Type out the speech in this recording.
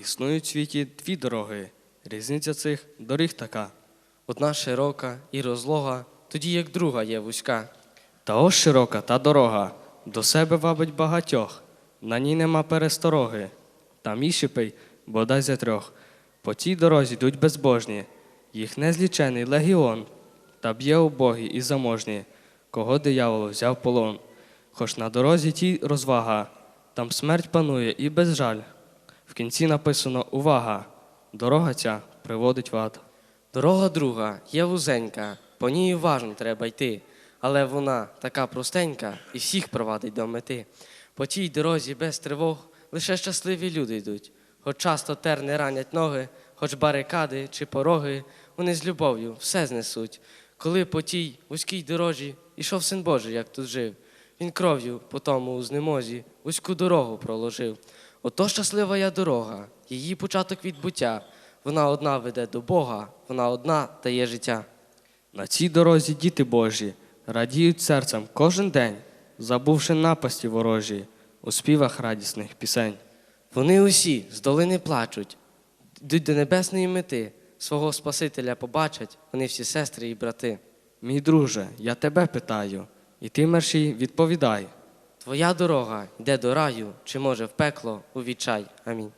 Існують в світі дві дороги. Різниця цих доріг така. Одна широка і розлога, тоді як друга є вузька. Та ось широка та дорога, до себе вабить багатьох, на ній нема перестороги. Там і бодай за трьох. По цій дорозі йдуть безбожні, їх незлічений легіон, та б'є убогі і заможні, кого диявол взяв полон. Хоч на дорозі тій розвага, там смерть панує і безжаль. В кінці написано увага, дорога ця приводить в ад. Дорога друга є вузенька, по ній уважно треба йти, але вона така простенька і всіх провадить до мети. По тій дорозі без тривог лише щасливі люди йдуть, хоч часто терни ранять ноги, хоч барикади чи пороги, вони з любов'ю все знесуть. Коли по тій вузькій дорожі ішов син Божий, як тут жив, він кров'ю по тому у знемозі вузьку дорогу проложив. Ото щаслива я дорога, її початок відбуття. Вона одна веде до Бога, вона одна дає життя. На цій дорозі діти Божі радіють серцем кожен день, забувши напасті ворожі у співах радісних пісень. Вони усі з долини плачуть, йдуть до небесної мети, свого Спасителя побачать, вони всі сестри і брати. Мій друже, я тебе питаю, і ти мершій відповідай. Твоя дорога йде до раю, чи може в пекло у відчай. Амінь.